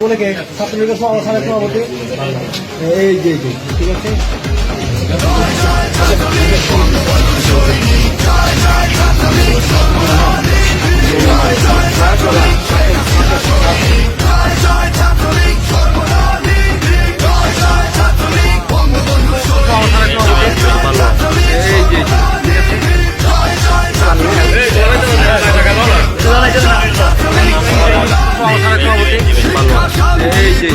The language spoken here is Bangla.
বলে কে? ছাত্রলীগের সভাপতি এই যে, ঠিক আছে? এই যে